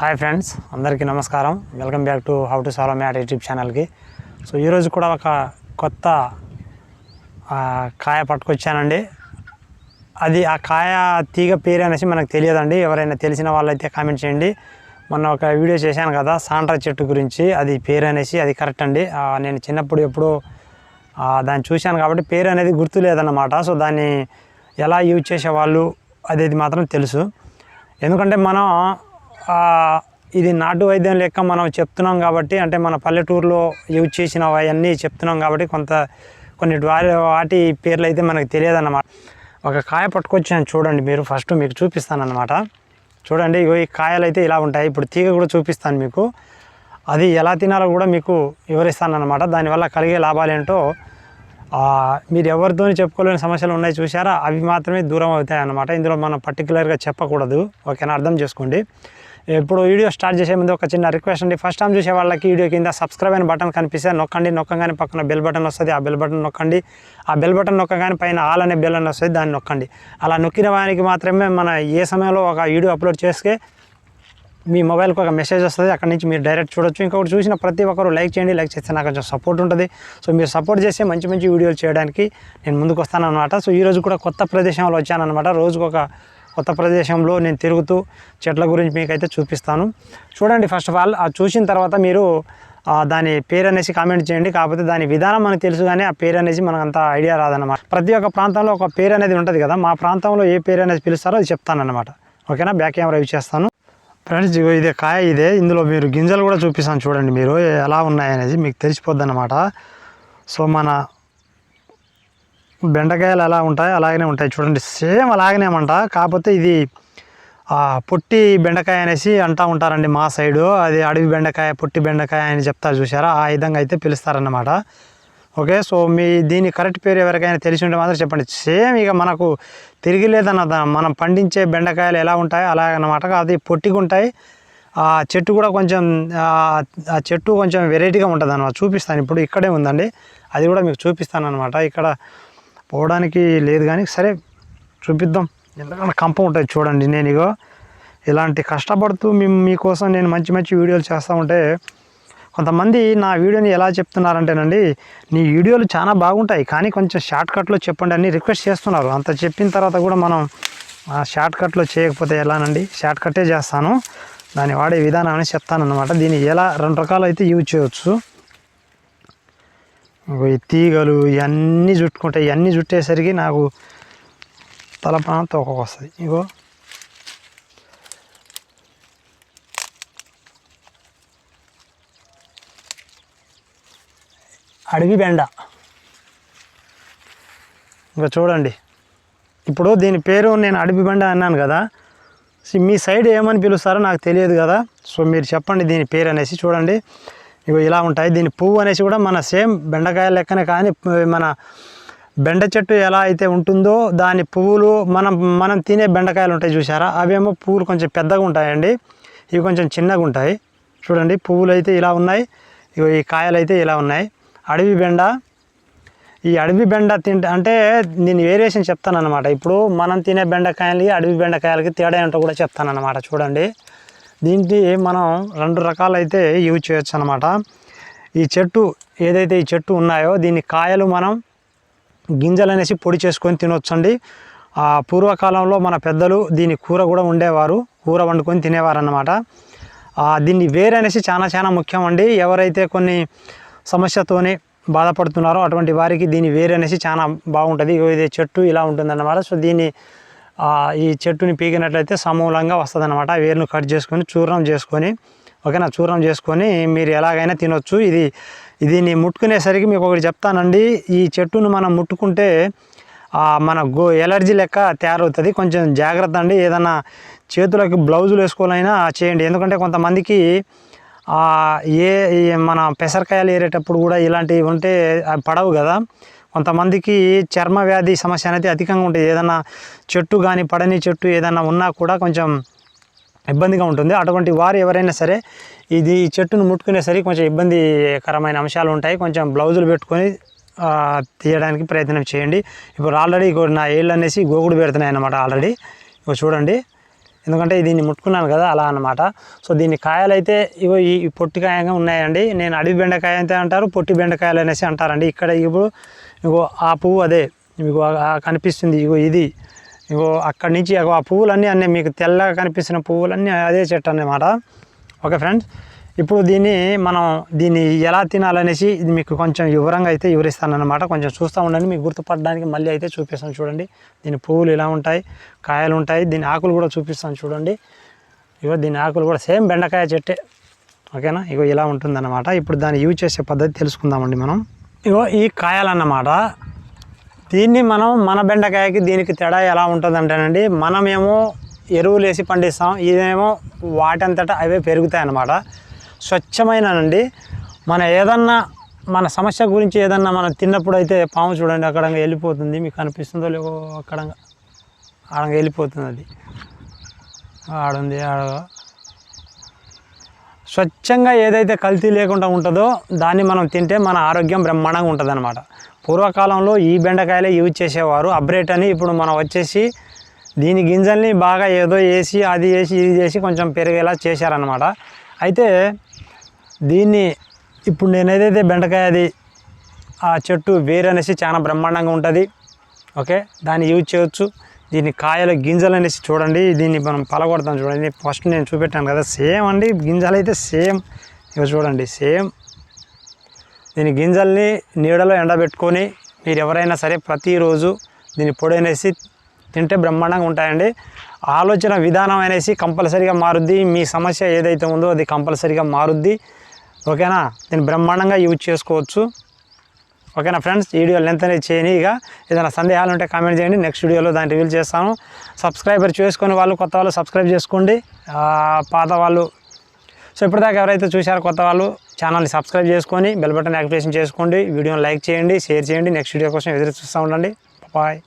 Hi friends అందరికీ నమస్కారం. Welcome back to how to solve math YouTube ఛానల్కి. So ఈరోజు కూడా ఒక కొత్త కాయ పట్టుకొచ్చానండి. అది ఆ కాయ తీగ పేరు అనేసి మనకు తెలియదండి. ఎవరైనా తెలిసిన వాళ్ళైతే కామెంట్ చేయండి. మొన్న ఒక వీడియో చేశాను కదా సాండ్రా చెట్టు గురించి. అది పేరు అనేసి అది కరెక్ట్ అండి. నేను చిన్నప్పుడు ఎప్పుడూ దాన్ని చూశాను కాబట్టి పేరు అనేది గుర్తు లేదన్నమాట. సో దాన్ని ఎలా యూజ్ చేసేవాళ్ళు అనేది మాత్రం తెలుసు. ఎందుకంటే మనం ఇది నాటు వైద్యం లెక్క మనం చెప్తున్నాం కాబట్టి అంటే మన పల్లెటూరులో యూజ్ చేసిన అవన్నీ చెప్తున్నాం కాబట్టి కొంత కొన్ని వాటి పేర్లు అయితే మనకు తెలియదు అన్నమాట ఒక కాయ పట్టుకొచ్చాను చూడండి మీరు ఫస్ట్ మీకు చూపిస్తాను అన్నమాట చూడండి ఇగో ఈ కాయలు అయితే ఇలా ఉంటాయి. ఇప్పుడు తీగ కూడా చూపిస్తాను మీకు. అది ఎలా తినాలో కూడా మీకు వివరిస్తాను అనమాట దానివల్ల కలిగే లాభాలు ఏంటో మీరు ఎవరితో చెప్పుకోలేని సమస్యలు ఉన్నాయి చూసారా అవి మాత్రమే దూరం అవుతాయి అన్నమాట ఇందులో మనం పర్టికులర్గా చెప్పకూడదు. ఓకేనా? అర్థం చేసుకోండి. ఇప్పుడు వీడియో స్టార్ట్ చేసే ముందు ఒక చిన్న రిక్వెస్ట్ అండి. ఫస్ట్ టైం చూసే వాళ్ళకి వీడియో కింద సబ్స్క్రైబ్ అయిన బటన్ కనిపిస్తే నొక్కండి. నొక్కగానే పక్కన బెల్ బటన్ వస్తుంది. ఆ బెల్ బటన్ నొక్కండి. ఆ బెల్ బటన్ నొక్కగానే పైన ఆల్ అనే బెల్ అని వస్తుంది. దాన్ని నొక్కండి. అలా నొక్కిన వారికి మాత్రమే మన ఏ సమయంలో ఒక వీడియో అప్లోడ్ చేస్తే మీ మొబైల్కి ఒక మెసేజ్ వస్తుంది. అక్కడ నుంచి మీరు డైరెక్ట్ చూడొచ్చు. ఇంకొకటి చూసిన ప్రతి ఒక్కరు లైక్ చేయండి. లైక్ చేస్తే నాకు కొంచెం సపోర్ట్ ఉంటుంది. సో మీరు సపోర్ట్ చేస్తే మంచి మంచి వీడియోలు చేయడానికి నేను ముందుకు వస్తాను అనమాట సో ఈరోజు కూడా కొత్త ప్రదేశంలో వచ్చానమాట రోజుకొక కొత్త ప్రదేశంలో నేను తిరుగుతూ చెట్ల గురించి మీకైతే చూపిస్తాను. చూడండి ఫస్ట్ ఆఫ్ ఆల్ ఆ చూసిన తర్వాత మీరు దాని పేరు అనేసి కామెంట్ చేయండి. కాకపోతే దాని విధానం మనకు తెలుసు కానీ ఆ పేరు అనేసి మనకు అంత ఐడియా రాదన్నమాట. ప్రతి ఒక్క ప్రాంతంలో ఒక పేరు అనేది ఉంటుంది కదా మా ప్రాంతంలో ఏ పేరు అనేది పిలుస్తారో అది చెప్తాను అనమాట ఓకేనా బ్యాక్ కెమెరా యూజ్ చేస్తాను. ఫ్రెండ్స్ ఇగో ఇదే కాయ ఇదే. ఇందులో మీరు గింజలు కూడా చూపిస్తాను చూడండి మీరు ఎలా ఉన్నాయనేది మీకు తెలిసిపోద్ది సో మన బెండకాయలు ఎలా ఉంటాయి అలాగనే ఉంటాయి చూడండి. సేమ్ అలాగనే అంట కాకపోతే ఇది పొట్టి బెండకాయ అనేసి అంటూ ఉంటారండి మా సైడు. అది అడవి బెండకాయ పొట్టి బెండకాయ అని చెప్తారు చూసారా ఆ విధంగా అయితే పిలుస్తారన్నమాట. ఓకే సో మీ దీని కరెక్ట్ పేరు ఎవరికైనా తెలిసి ఉంటే మాత్రం చెప్పండి. సేమ్ ఇక మనకు తిరిగి లేదన్న మనం పండించే బెండకాయలు ఎలా ఉంటాయో అలాగనమాట అది పొట్టిగా ఉంటాయి. ఆ చెట్టు కూడా కొంచెం ఆ ఆ చెట్టు కొంచెం వెరైటీగా ఉంటుంది అనమాట చూపిస్తాను. ఇప్పుడు ఇక్కడే ఉందండి. అది కూడా మీకు చూపిస్తాను అనమాట ఇక్కడ పోవడానికి లేదు కానీ సరే చూపిద్దాం. ఎందుకంటే కంపం ఉంటుంది చూడండి నేను ఇగో ఇలాంటి కష్టపడుతూ మీ మీకోసం నేను మంచి మంచి వీడియోలు చేస్తూ ఉంటే కొంతమంది నా వీడియోని ఎలా చెప్తున్నారంటేనండి నీ వీడియోలు చాలా బాగుంటాయి కానీ కొంచెం షార్ట్ కట్లో చెప్పండి అని రిక్వెస్ట్ చేస్తున్నారు. అంత చెప్పిన తర్వాత కూడా మనం షార్ట్కట్లో షార్ట్ కట్లో చేయకపోతే ఎలానండి? షార్ట్ కట్టే చేస్తాను. దాన్ని వాడే విధానాన్ని చెప్తాను అనమాట దీన్ని ఎలా రెండు రకాలు అయితే యూజ్ చేయవచ్చు ఈ తీగలు ఇవన్నీ చుట్టుకుంటాయి ఇవన్నీ చుట్టేసరికి నాకు తలపన తోకకు వస్తుంది ఇగో. అడవి బెండ. ఇంకా చూడండి. ఇప్పుడు దీని పేరు నేను అడవి బెండ అన్నాను కదా. మీ సైడ్ ఏమని పిలుస్తారో నాకు తెలియదు కదా. సో మీరు చెప్పండి దీని పేరు అనేసి చూడండి. ఇగో ఇలా ఉంటాయి. దీని పువ్వు అనేసి కూడా మన సేమ్ బెండకాయ లెక్కనే కానీ మన బెండ చెట్టు ఎలా అయితే ఉంటుందో దాని పువ్వులు మనం మనం తినే బెండకాయలు ఉంటాయి చూసారా అవేమో పువ్వులు కొంచెం పెద్దగా ఉంటాయండి. ఇవి కొంచెం చిన్నగా ఉంటాయి. చూడండి పువ్వులు అయితే ఇలా ఉన్నాయి. ఇగో ఈ కాయలు అయితే ఇలా ఉన్నాయి. అడవి బెండ. ఈ అడవి బెండ తింటే అంటే నేను వేరియేషన్ చెప్తాను అనమాట ఇప్పుడు మనం తినే బెండకాయలకి అడవి బెండకాయలకి తేడా ఏంటో కూడా చెప్తాను అనమాట చూడండి. దీనికి మనం రెండు రకాలైతే యూజ్ చేయొచ్చు అనమాట ఈ చెట్టు ఏదైతే ఈ చెట్టు ఉన్నాయో దీని కాయలు మనం గింజలు అనేసి పొడి చేసుకొని తినొచ్చండి. ఆ పూర్వకాలంలో మన పెద్దలు దీని కూర కూడా ఉండేవారు కూర వండుకొని తినేవారు అన్నమాట దీన్ని వేరు అనేసి చాలా చాలా ముఖ్యం అండి ఎవరైతే కొన్ని సమస్యతోనే బాధపడుతున్నారో అటువంటి వారికి దీని వేరు అనేసి చాలా బాగుంటుంది. ఇది చెట్టు ఇలా ఉంటుందన్నమాట. సో దీన్ని ఈ చెట్టుని పీకినట్లయితే సమూలంగా వస్తుంది అనమాట వేరును కట్ చేసుకొని చూర్ణం చేసుకొని ఓకేనా? చూర్ణం చేసుకొని మీరు ఎలాగైనా తినొచ్చు. ఇది దీన్ని ముట్టుకునేసరికి మీకు ఒకటి చెప్తానండి. ఈ చెట్టును మనం ముట్టుకుంటే మన గో ఎలర్జీ లెక్క తయారవుతుంది. కొంచెం జాగ్రత్త అండి. ఏదన్నా చేతులకు బ్లౌజులు వేసుకోవాలైనా చేయండి. ఎందుకంటే కొంతమందికి ఏ ఈ మన పెసరకాయలు ఏరేటప్పుడు కూడా ఇలాంటివి ఉంటే పడవు కదా. కొంతమందికి చర్మ వ్యాధి సమస్య అనేది అధికంగా ఉంటుంది. ఏదైనా చెట్టు కానీ పడని చెట్టు ఏదైనా ఉన్నా కూడా కొంచెం ఇబ్బందిగా ఉంటుంది. అటువంటి వారు ఎవరైనా సరే ఇది ఈ చెట్టును ముట్టుకునేసరికి కొంచెం ఇబ్బందికరమైన అంశాలు ఉంటాయి. కొంచెం బ్లౌజులు పెట్టుకొని తీయడానికి ప్రయత్నం చేయండి. ఇప్పుడు ఆల్రెడీ నా ఏళ్ళు అనేసి గోగుడు పెడుతున్నాయి అన్నమాట ఆల్రెడీ. ఇక చూడండి. ఎందుకంటే దీన్ని ముట్టుకున్నాను కదా అలా అన్నమాట. సో దీని కాయలు అయితే ఇగో ఈ ఈ పొట్టి ఉన్నాయండి. నేను అడవి బెండకాయ అయితే అంటారు పొట్టి బెండకాయలు అనేసి అంటారండి. ఇక్కడ ఇప్పుడు ఇగో ఆ పువ్వు అదే. మీకు కనిపిస్తుంది. ఇగో ఇది. ఇగో అక్కడి నుంచి ఆ పువ్వులన్నీ అన్నీ మీకు తెల్లగా కనిపిస్తున్న పువ్వులన్నీ అదే చెట్టు అన్నమాట. Okay friends? ఇప్పుడు దీన్ని మనం దీన్ని ఎలా తినాలనేసి ఇది మీకు కొంచెం వివరంగా అయితే వివరిస్తానమాట కొంచెం చూస్తూ ఉండండి. మీకు గుర్తుపడడానికి మళ్ళీ అయితే చూపిస్తాను చూడండి. దీని పువ్వులు ఇలా ఉంటాయి? కాయలు ఉంటాయి. దీని ఆకులు కూడా చూపిస్తాను చూడండి. ఇగో దీని ఆకులు కూడా సేమ్ బెండకాయ చెట్టే. ఓకేనా? ఇగో ఇలా ఉంటుందన్నమాట. ఇప్పుడు దాన్ని యూజ్ చేసే పద్ధతి తెలుసుకుందామండి మనం. ఇగో ఈ కాయాలన్నమాట. దీన్ని మనం మన బెండకాయకి దీనికి తేడా ఎలా ఉంటుంది అంటేనండి మనమేమో ఎరువులు వేసి పండిస్తాం ఇదేమో వాటంతటా అవే పెరుగుతాయి అన్నమాట స్వచ్ఛమైననండి. మన ఏదన్నా మన సమస్య గురించి ఏదన్నా మనం తిన్నప్పుడు అయితే పాము చూడండి అక్కడ వెళ్ళిపోతుంది. మీకు అనిపిస్తుందో లేదో అక్కడ ఆడ వెళ్ళిపోతుంది అది. ఆడుంది ఆడ స్వచ్ఛంగా ఏదైతే కల్తీ లేకుండా ఉంటుందో దాన్ని మనం తింటే మన ఆరోగ్యం బ్రహ్మాండంగా ఉంటుంది అనమాట పూర్వకాలంలో ఈ బెండకాయలే యూజ్ చేసేవారు. అబ్రేట్ అని ఇప్పుడు మనం వచ్చేసి దీని గింజల్ని బాగా ఏదో వేసి అది వేసి ఇది చేసి కొంచెం పెరిగేలా చేశారనమాట అయితే దీన్ని ఇప్పుడు నేను ఏదైతే బెండకాయ అది ఆ చెట్టు వేరు అనేసి చాలా బ్రహ్మాండంగా ఉంటుంది. ఓకే? దాన్ని యూజ్ చేయొచ్చు. దీని కాయల గింజలు అనేసి చూడండి. దీన్ని మనం పలగొడతాం చూడండి. ఫస్ట్ నేను చూపెట్టాను కదా సేమ్ అండి. గింజలు అయితే సేమ్. ఇవి చూడండి సేమ్. దీని గింజల్ని నీడలో ఎండబెట్టుకొని మీరు ఎవరైనా సరే ప్రతిరోజు దీన్ని పొడి అనేసి తింటే బ్రహ్మాండంగా ఉంటాయండి. ఆలోచన విధానం అనేసి కంపల్సరీగా మారుద్ది. మీ సమస్య ఏదైతే ఉందో అది కంపల్సరీగా మారుద్ది. ఓకేనా? దీన్ని బ్రహ్మాండంగా యూజ్ చేసుకోవచ్చు. ఓకేనా ఫ్రెండ్స్? వీడియో లెంత్ అనేది చేయని ఇక ఏదైనా సందేహాలు ఉంటే కామెంట్ చేయండి. నెక్స్ట్ వీడియోలో దాన్ని రివీల్ చేస్తాను. సబ్స్క్రైబర్ చేసుకొని వాళ్ళు కొత్త వాళ్ళు సబ్స్క్రైబ్ చేసుకోండి. పాత వాళ్ళు. సో ఇప్పటిదాకా ఎవరైతే చూశారో కొత్త వాళ్ళు ఛానల్ని సబ్స్క్రైబ్ చేసుకొని బెల్ బటన్ యాక్టివేషన్ చేసుకోండి. వీడియోని లైక్ చేయండి షేర్ చేయండి. నెక్స్ట్ వీడియో కోసం ఎదురు చూస్తూ ఉండండి. బాయ్.